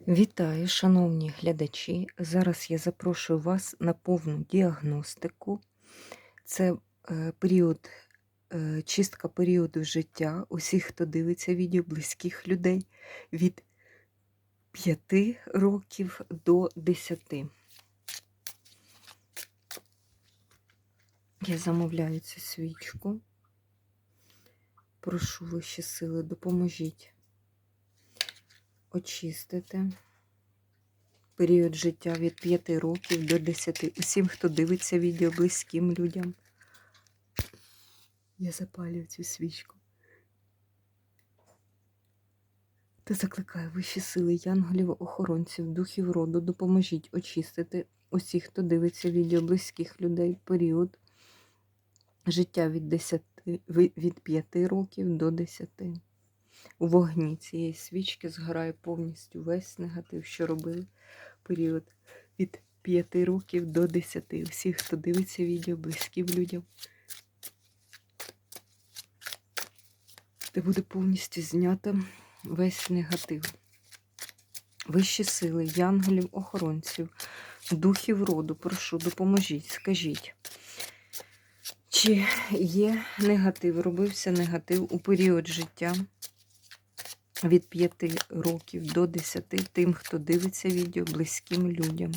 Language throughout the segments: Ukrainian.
Вітаю, шановні глядачі. Зараз я запрошую вас на повну діагностику. Це е, період, е, чистка періоду життя усіх, хто дивиться відео близьких людей від 5 років до 10. Я замовляю цю свічку. Прошу вищі сили, допоможіть очистити період життя від 5 років до 10. Усім, хто дивиться відео близьким людям. Я запалюю цю свічку. Та закликаю вищі сили, янголів, охоронців, духів роду, допоможіть очистити усіх, хто дивиться відео близьких людей, період життя від 10, від 5 років до 10. У вогні цієї свічки згорає повністю весь негатив, що робили період від 5 років до 10. Усіх, хто дивиться відео, близьким людям. Де буде повністю знято весь негатив. Вищі сили, янголів, охоронців, духів роду, прошу, допоможіть, скажіть. Чи є негатив, робився негатив у період життя від 5 років до 10 тим, хто дивиться відео близьким людям,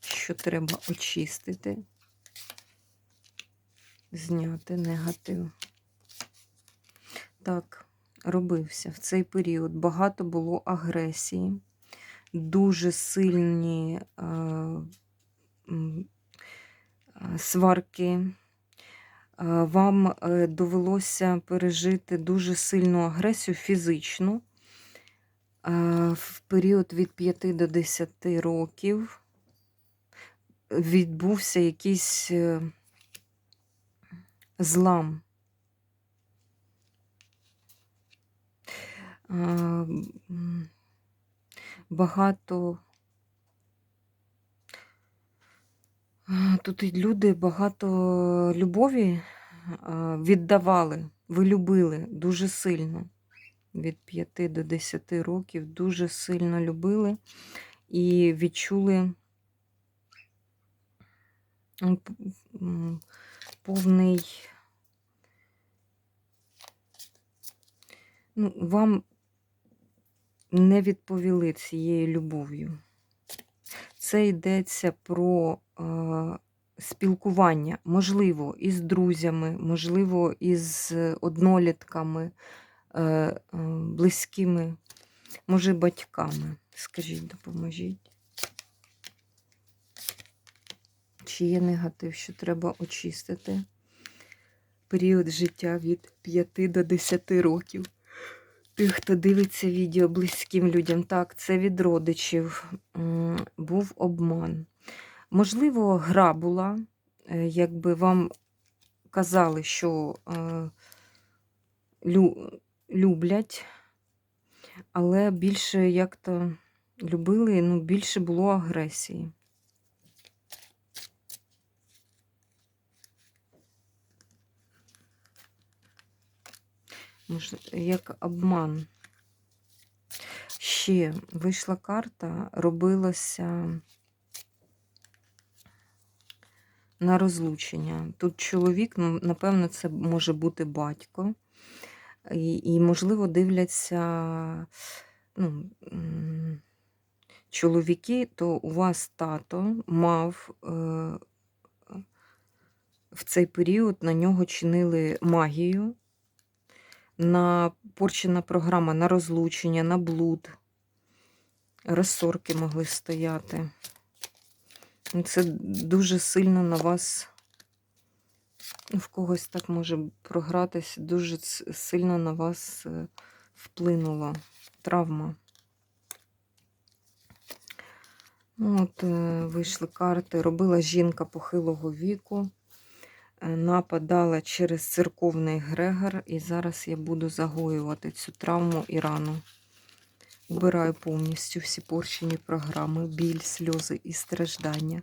що треба очистити, зняти негатив. Так, робився в цей період. Багато було агресії, дуже сильні е, сварки. Вам е, довелося пережити дуже сильну агресію фізичну в період від 5 до 10 років. Відбувся якийсь е, злам. Багато Тут люди багато любові віддавали, ви любили дуже сильно. Від 5 до 10 років дуже сильно любили і відчули повний, ну, вам не відповіли цією любов'ю. Це йдеться про е, спілкування, можливо, із друзями, можливо, із однолітками, е, е, близькими, може, батьками. Скажіть, допоможіть. Чи є негатив, що треба очистити період життя від 5 до 10 років? Тих, хто дивиться відео близьким людям, так, це від родичів був обман. Можливо, гра була, е, якби вам казали, що е, люблять, але більше як-то любили, ну, більше було агресії. як обман. Ще вийшла карта, робилося на розлучення. Тут чоловік, ну, напевно, це може бути батько. І, і можливо, дивляться ну, чоловіки, то у вас тато мав е, в цей період на нього чинили магію на порчена програма на розлучення, на блуд. Розсорки могли стояти. Це дуже сильно на вас, в когось так може програтись, дуже сильно на вас е, вплинула травма. Ну, от, е, вийшли карти. Робила жінка похилого віку. Е, нападала через церковний Грегор, і зараз я буду загоювати цю травму і рану. Убираю повністю всі порчені програми, біль, сльози і страждання.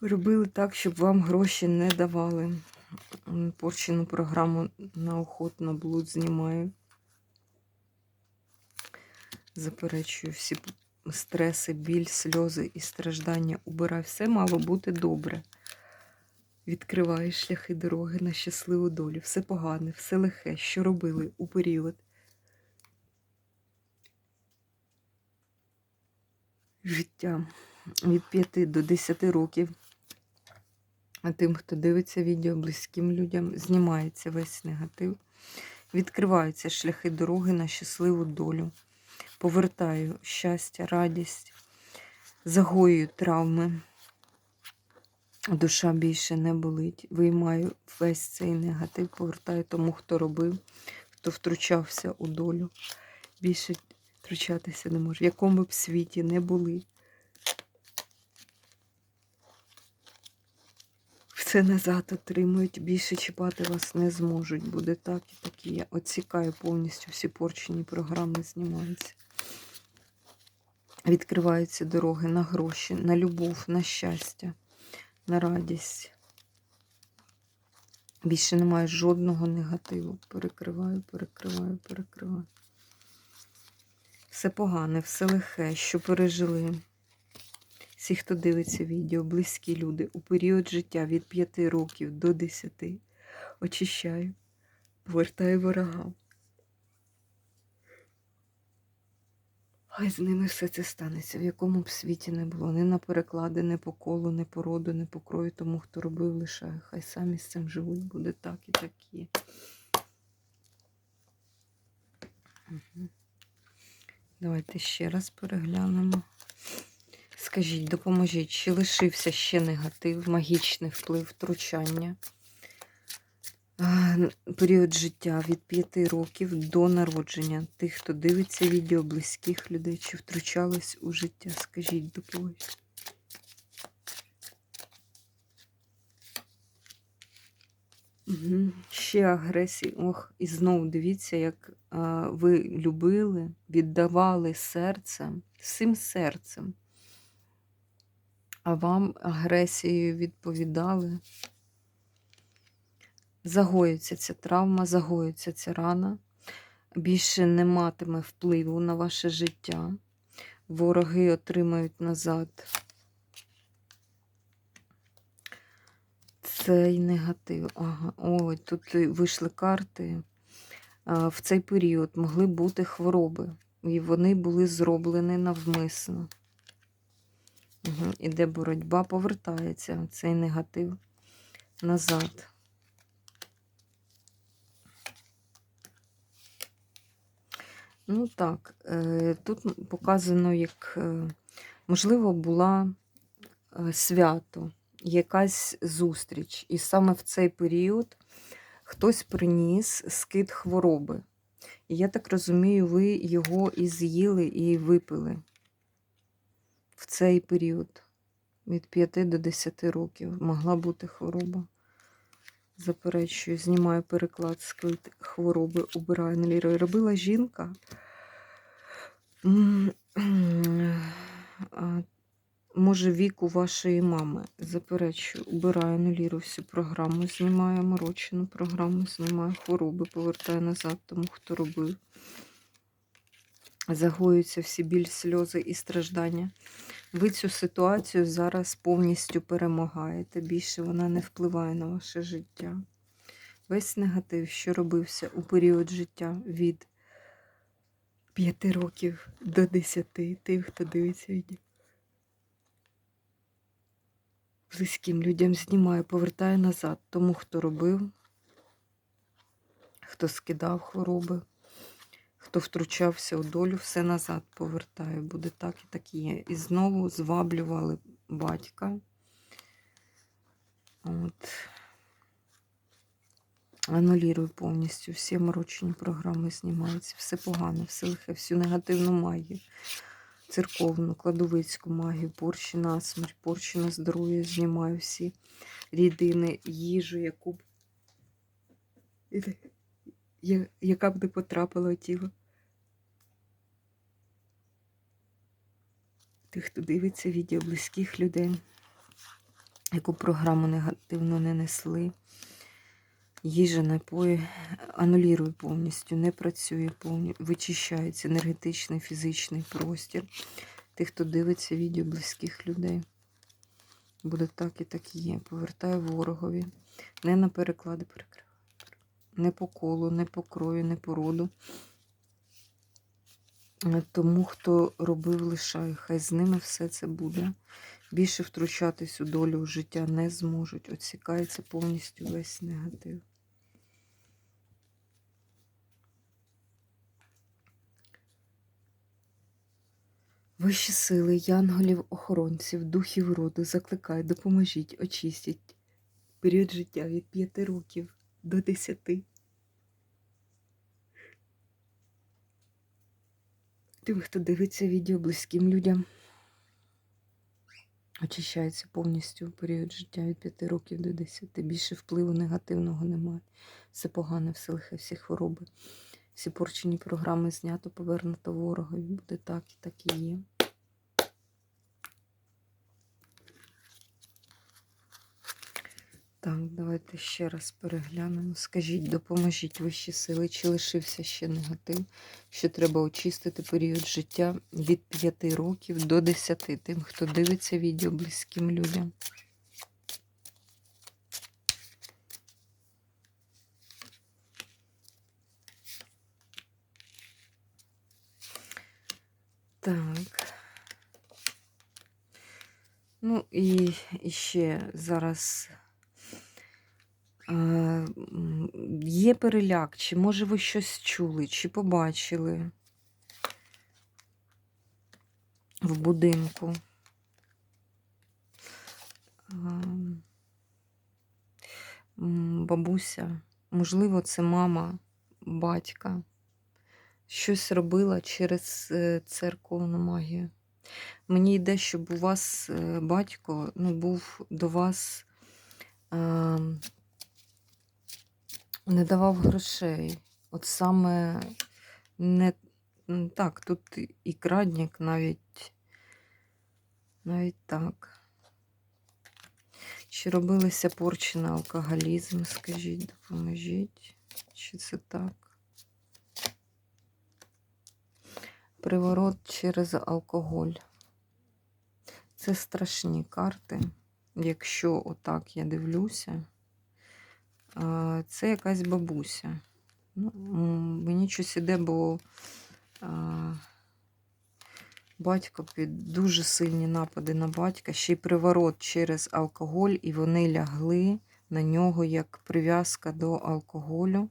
Робили так, щоб вам гроші не давали. Порчену програму на охот, на блуд знімаю. Заперечую всі стреси, біль, сльози і страждання. Убирай, все мало бути добре. Відкривай шляхи дороги на щасливу долю. Все погане, все лихе, що робили у період. Життя від 5 до 10 років. А тим, хто дивиться відео близьким людям, знімається весь негатив. Відкриваються шляхи дороги на щасливу долю. Повертаю щастя, радість, загоюю травми. Душа більше не болить. Виймаю весь цей негатив, повертаю тому, хто робив, хто втручався у долю. Більше втручатися не може. В якому б світі не були. Все назад отримують, більше чіпати вас не зможуть. Буде так і так і я оцікаю повністю всі порчені програми знімаються. Відкриваються дороги на гроші, на любов, на щастя, на радість. Більше немає жодного негативу. Перекриваю, перекриваю, перекриваю. Все погане, все лихе, що пережили. Всі, хто дивиться відео, близькі люди у період життя від 5 років до 10 очищаю, повертаю ворогам. Хай з ними все це станеться, в якому б світі не було. Ні на переклади, ні по колу, ні по роду, ні по крою, тому хто робив, лишаю. Хай самі з цим живуть, буде так і так є. Мгм. Давайте ще раз переглянемо. Скажіть, допоможіть, чи лишився ще негатив, магічний вплив, втручання? Період життя від 5 років до народження тих, хто дивиться відео близьких людей, чи втручались у життя. Скажіть, допоможіть. Угу. Ще агресії. Ох, і знову дивіться, як а, ви любили, віддавали серцем, всім серцем. А вам агресією відповідали. Загоїться ця травма, загоїться ця рана. Більше не матиме впливу на ваше життя. Вороги отримають назад цей негатив. Ага, ой, тут вийшли карти. В цей період могли бути хвороби, і вони були зроблені навмисно. Угу. Іде боротьба, повертається цей негатив назад. Ну так, е, тут показано, як, е, можливо, була е, свято, якась зустріч. І саме в цей період хтось приніс скид хвороби. І я так розумію, ви його і з'їли, і випили в цей період. Від 5 до 10 років могла бути хвороба. Заперечую, знімаю переклад скид хвороби, убираю на ліру. Робила жінка. Може, віку вашої мами. Заперечую, убираю нуліру всю програму, знімаю морочену програму, знімаю хвороби, повертаю назад тому, хто робив. Загоюються всі біль, сльози і страждання. Ви цю ситуацію зараз повністю перемагаєте. Більше вона не впливає на ваше життя. Весь негатив, що робився у період життя від 5 років до 10, тих, хто дивиться відео. Близьким людям знімаю, повертаю назад тому, хто робив, хто скидав хвороби, хто втручався у долю, все назад повертаю. Буде так і так є. І знову зваблювали батька. От. Анулірую повністю. Всі морочені програми знімаються. Все погане, все лихе, всю негативну магію. Церковну, кладовицьку магію, порчі на смерть, порчі на здоров'я, знімаю всі рідини, їжу, яку яка б не потрапила в тіло. Тих, хто дивиться відео близьких людей, яку програму негативно не несли. Їжа, напої анулює повністю, не працює повністю, вичищається енергетичний, фізичний простір. Тих, хто дивиться відео близьких людей. Буде так і так і є. Повертаю ворогові. Не на переклади перекриваю. Не по колу, не по крою, не по роду. Е, Тому, хто робив, лишаю, хай з ними все це буде. Більше втручатись у долю життя не зможуть. Оцікається повністю весь негатив. Вищі сили, янголів, охоронців, духів роду, закликай, допоможіть, очистіть період життя від 5 років до 10. Тим, хто дивиться відео близьким людям, очищається повністю період життя від 5 років до 10. Більше впливу негативного немає. Все погане, все лихе, всі хвороби. Всі порчені програми знято, повернуто ворогові. Буде так і так і є. Так, давайте ще раз переглянемо. Скажіть, допоможіть вищі сили, чи лишився ще негатив, що треба очистити період життя від 5 років до 10, тим, хто дивиться відео близьким людям. Так. Ну і, і ще зараз є переляк, чи може ви щось чули, чи побачили в будинку. Бабуся, можливо, це мама, батька. Щось робила через е, церковну магію. Мені йде, щоб у вас е, батько ну, був до вас не давав грошей. От саме не так, тут і- крадник навіть, навіть так. Чи робилися порчі на алкоголізм, скажіть, допоможіть. Чи це так? Приворот через алкоголь. Це страшні карти. Якщо отак я дивлюся, це якась бабуся. Ну, мені щось іде, бо а, батько під дуже сильні напади на батька, ще й приворот через алкоголь, і вони лягли на нього як прив'язка до алкоголю.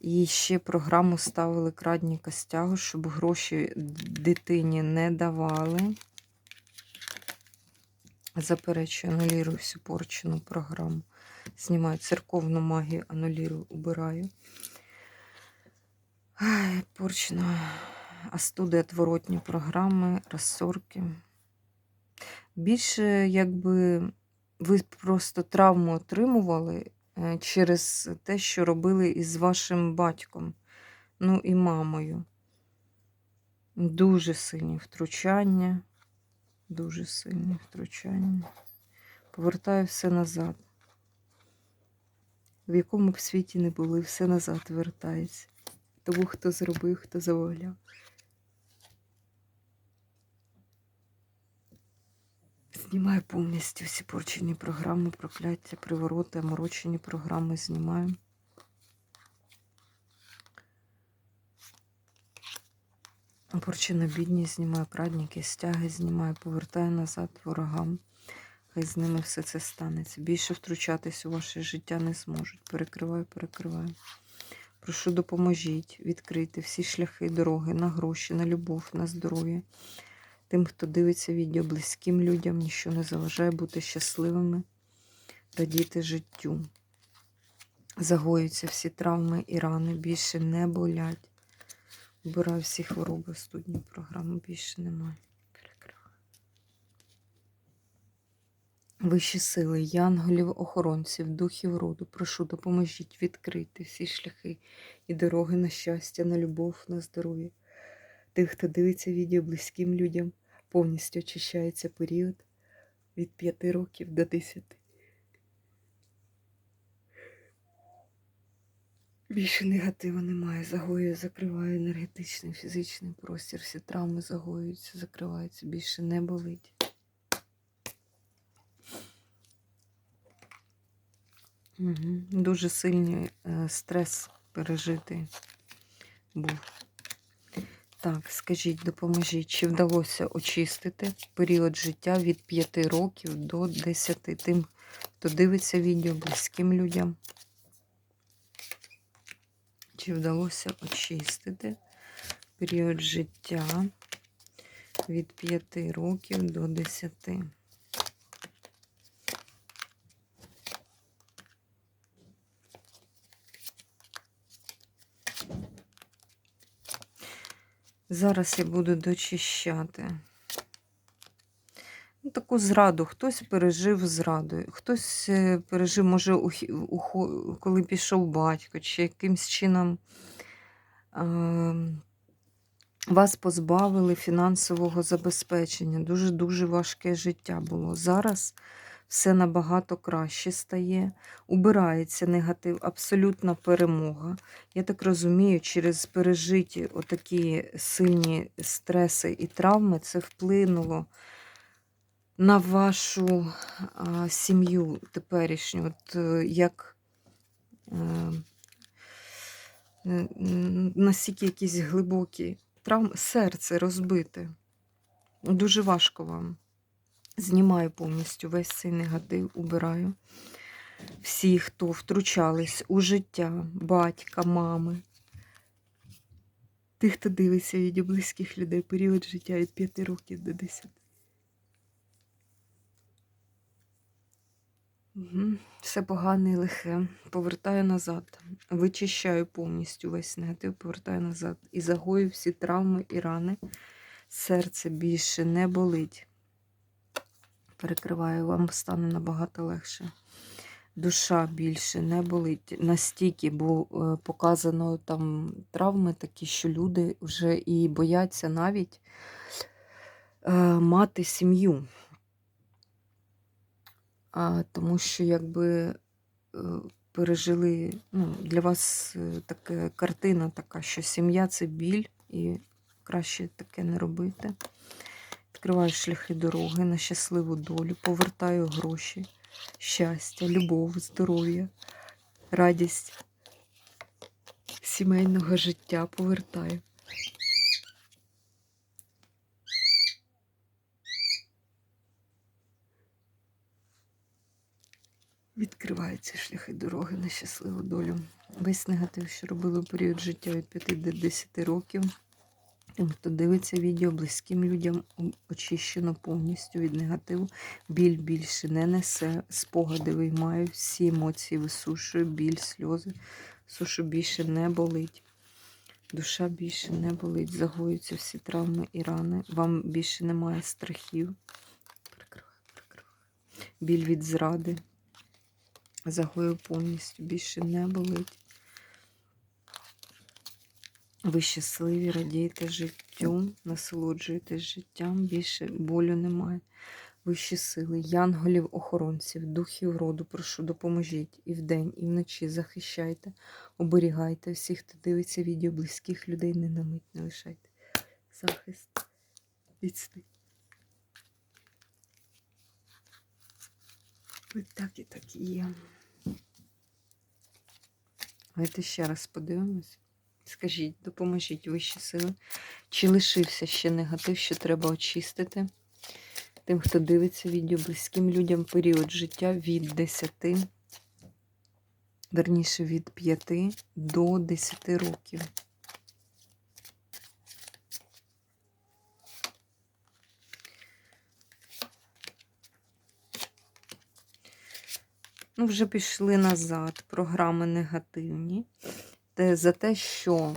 І ще програму ставили крадні костягу, щоб гроші дитині не давали. Заперечую, анулірую всю порчену програму. Знімаю церковну магію, анулірую, убираю. Ай, астуди, отворотні програми, розсорки. Більше, якби ви просто травму отримували е, через те, що робили із вашим батьком, ну і мамою. Дуже сильні втручання. Дуже сильні втручання. Повертаю все назад. В якому б світі не були, все назад вертається. Тому хто зробив, хто замовляв. Знімаю повністю всі порчені програми, прокляття, привороти, оморочені програми знімаю. Порчена бідність знімаю, крадники, стяги знімаю, повертаю назад ворогам. Хай з ними все це станеться. Більше втручатись у ваше життя не зможуть. Перекриваю, перекриваю. Прошу, допоможіть відкрити всі шляхи, дороги на гроші, на любов, на здоров'я. Тим, хто дивиться відео, близьким людям, ніщо не заважає бути щасливими, радіти життю. Загоюються всі травми і рани, більше не болять. Вбираю всі хвороби, студні програми більше немає. Вищі сили, янголів, охоронців, духів роду, прошу, допоможіть відкрити всі шляхи і дороги на щастя, на любов, на здоров'я. Тих, хто дивиться відео близьким людям, повністю очищається період від 5 років до 10. Більше негативу немає. Загоює, закриває енергетичний, фізичний простір. Всі травми загоюються, закриваються, більше не болить. Угу. Дуже сильний е, стрес пережитий був. Так, скажіть, допоможіть, чи вдалося очистити період життя від 5 років до 10 тим, хто дивиться відео близьким людям? Чи вдалося очистити період життя від 5 років до 10? Зараз я буду дочищати. Ну, таку зраду. Хтось пережив зраду, хтось е, пережив, може, коли пішов батько, чи якимсь чином вас позбавили фінансового забезпечення. Дуже-дуже важке життя було. Зараз все набагато краще стає, убирається негатив, абсолютна перемога. Я так розумію, через пережиті отакі сильні стреси і травми це вплинуло на вашу сім'ю теперішню, от е, як е, настільки якісь глибокі травми, серце розбите. Дуже важко вам. Знімаю повністю весь цей негатив, убираю. Всі, хто втручались у життя батька, мами, тих, хто дивиться відео близьких людей, період життя від 5 років до 10. Угу. Все погане і лихе. Повертаю назад. Вичищаю повністю весь негатив, повертаю назад. І загою всі травми і рани. Серце більше не болить. Перекриваю, вам стане набагато легше. Душа більше не болить. Настільки, бо е, показано там травми такі, що люди вже і бояться навіть е, мати сім'ю. А, тому що якби е, пережили, ну, для вас така картина така, що сім'я це біль, і краще таке не робити. Відкриваю шляхи дороги на щасливу долю, повертаю гроші, щастя, любов, здоров'я, радість сімейного життя повертаю. Відкриваються шляхи дороги на щасливу долю. Весь негатив, що робили у період життя від 5 до 10 років. Тим, хто дивиться відео, близьким людям очищено повністю від негативу. Біль більше не несе, спогади виймаю, всі емоції висушую, біль, сльози. Сушу більше не болить. Душа більше не болить, загоюються всі травми і рани. Вам більше немає страхів. Перекриваю, перекриваю. Біль від зради. Загою повністю більше не болить. Ви щасливі, радієте життю, насолоджуєтесь життям, більше болю немає. Вищі сили, янголів, охоронців, духів роду, прошу, допоможіть і вдень, і вночі захищайте, оберігайте всіх, хто дивиться відео близьких людей, не на мить не лишайте. Захист міцний. Ось так і так і є. Давайте ще раз подивимось. Скажіть, допоможіть вищі сили. Чи лишився ще негатив, що треба очистити? Тим, хто дивиться відео близьким людям період життя від 10, верніше від 5 до 10 років. Ну, вже пішли назад. Програми негативні. За те, що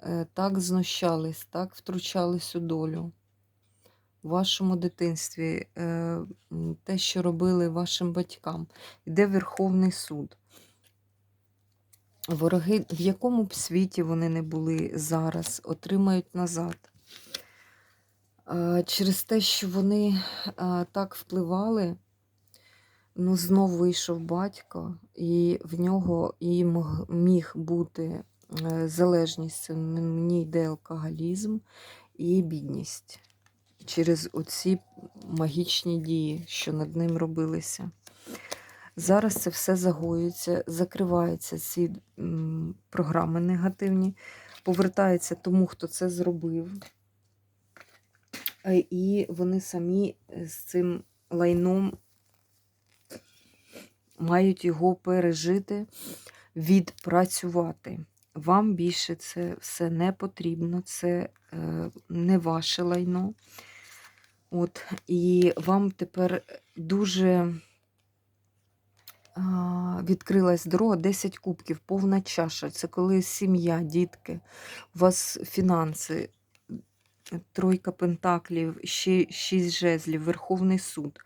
е, так знущались, так втручались у долю. У вашому дитинстві е, те, що робили вашим батькам, йде Верховний суд. Вороги, в якому б світі вони не були зараз, отримають назад. Е, Через те, що вони так впливали, ну, знов вийшов батько, і в нього і міг бути е, залежність, мені йде алкоголізм і бідність через оці магічні дії, що над ним робилися. Зараз це все загоюється, закриваються ці програми негативні, повертається тому, хто це зробив. Е, І вони самі з цим лайном мають його пережити, відпрацювати. Вам більше це все не потрібно, це е, не ваше лайно. От, і вам тепер дуже а, відкрилась дорога 10 кубків, повна чаша. Це коли сім'я, дітки, у вас фінанси, тройка пентаклів, ще шість жезлів, Верховний суд.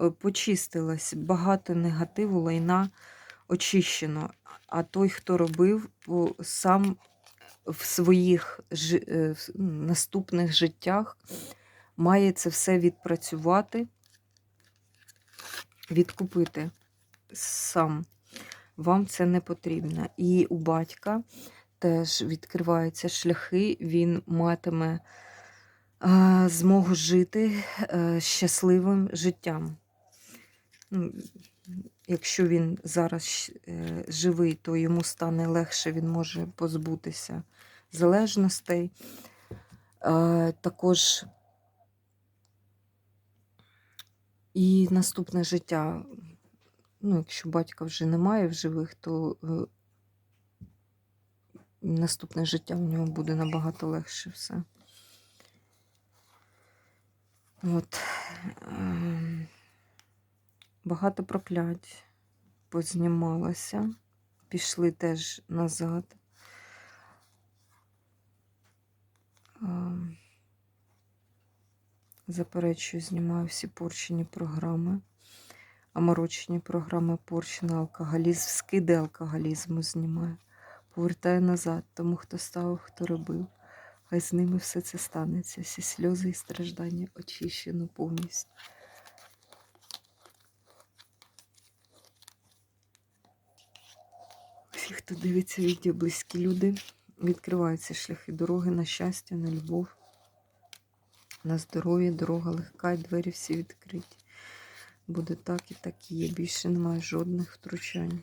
Е, Почистилось, багато негативу, лайна очищено. А той, хто робив, сам в своїх е, в- наступних життях має це все відпрацювати, відкупити сам. Вам це не потрібно. І у батька теж відкриваються шляхи, він матиме змогу жити е, щасливим життям. Ну, Якщо він зараз е, живий, то йому стане легше, він може позбутися залежностей. Е, Також і наступне життя. Ну, якщо батька вже немає в живих, то е, наступне життя у нього буде набагато легше все. От. Багато проклять познімалося, пішли теж назад. Заперечую, знімаю всі порчені програми, аморочені програми порчена, алкоголізм, скиди алкоголізму знімаю. Повертаю назад тому, хто ставив, хто робив. Хай з ними все це станеться, всі сльози і страждання очищено повністю. Всі, хто дивиться відео, близькі люди, відкриваються шляхи дороги на щастя, на любов, на здоров'я, дорога легка, і двері всі відкриті. Буде так і так і є. Більше немає жодних втручань.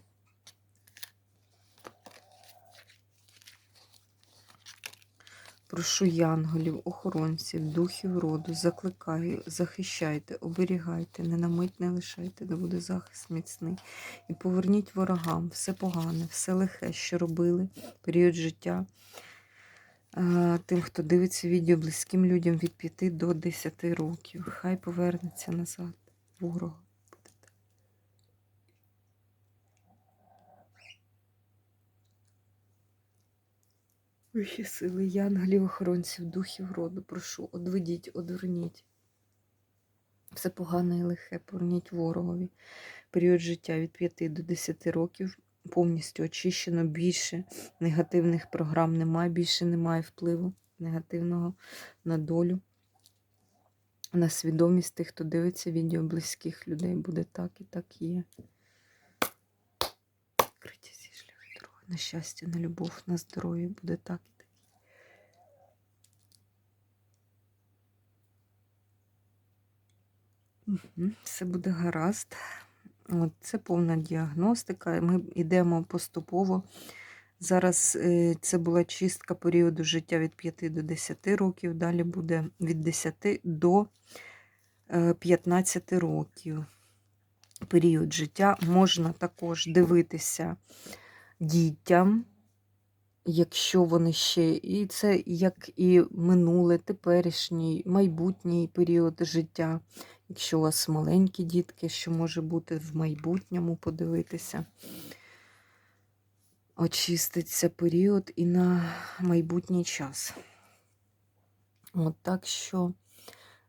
Прошу янголів, охоронців, духів роду, закликаю, захищайте, оберігайте, не на не лишайте, де буде захист міцний. І поверніть ворогам все погане, все лихе, що робили, період життя. е, Тим, хто дивиться відео близьким людям від 5 до 10 років. Хай повернеться назад. Ворога. Вищі сили, янголів, охоронців, духів роду, прошу, одведіть, одверніть. Все погане і лихе, поверніть ворогові. Період життя від 5 до 10 років повністю очищено. Більше негативних програм немає, більше немає впливу негативного на долю, на свідомість тих, хто дивиться відео близьких людей. Буде так і так є. Відкриті всі шляхи дороги на щастя, на любов, на здоров'я. Буде так і так. Мгм, Все буде гаразд. От, це повна діагностика. Ми йдемо поступово. Зараз е, це була чистка періоду життя від 5 до 10 років. Далі буде від 10 до е, 15 років. Період життя можна також дивитися дітям, якщо вони ще, і це як і минуле, теперішній, майбутній період життя. Якщо у вас маленькі дітки, що може бути в майбутньому, подивитися. Очиститься період і на майбутній час. От так що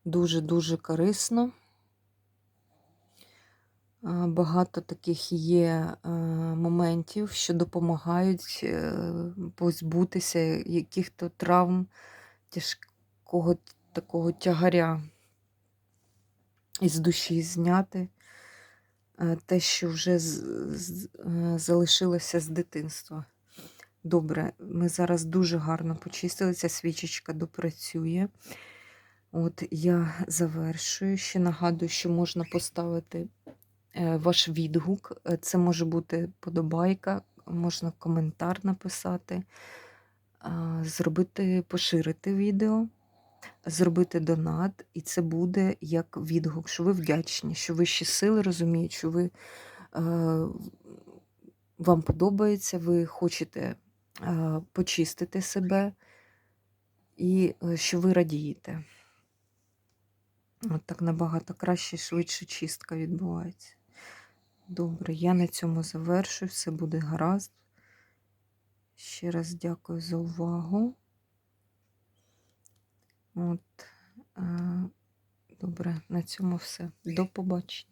дуже-дуже корисно. Багато таких є е, моментів, що допомагають е, позбутися яких-то травм, тяжкого такого тягаря із душі зняти. е, те, що вже залишилося з дитинства. Добре, ми зараз дуже гарно почистили. Ця свічечка допрацює. От я завершую. Ще нагадую, що можна поставити ваш відгук. Е, Це може бути подобайка, можна коментар написати, зробити, поширити відео, зробити донат, і це буде як відгук, що ви вдячні, що вищі сили розуміють, що ви, е, вам подобається, ви хочете е, почистити себе і е, що ви радієте. От так набагато краще, швидше чистка відбувається. Добре, я на цьому завершую, все буде гаразд. Ще раз дякую за увагу. От, е, добре, на цьому все. До побачення.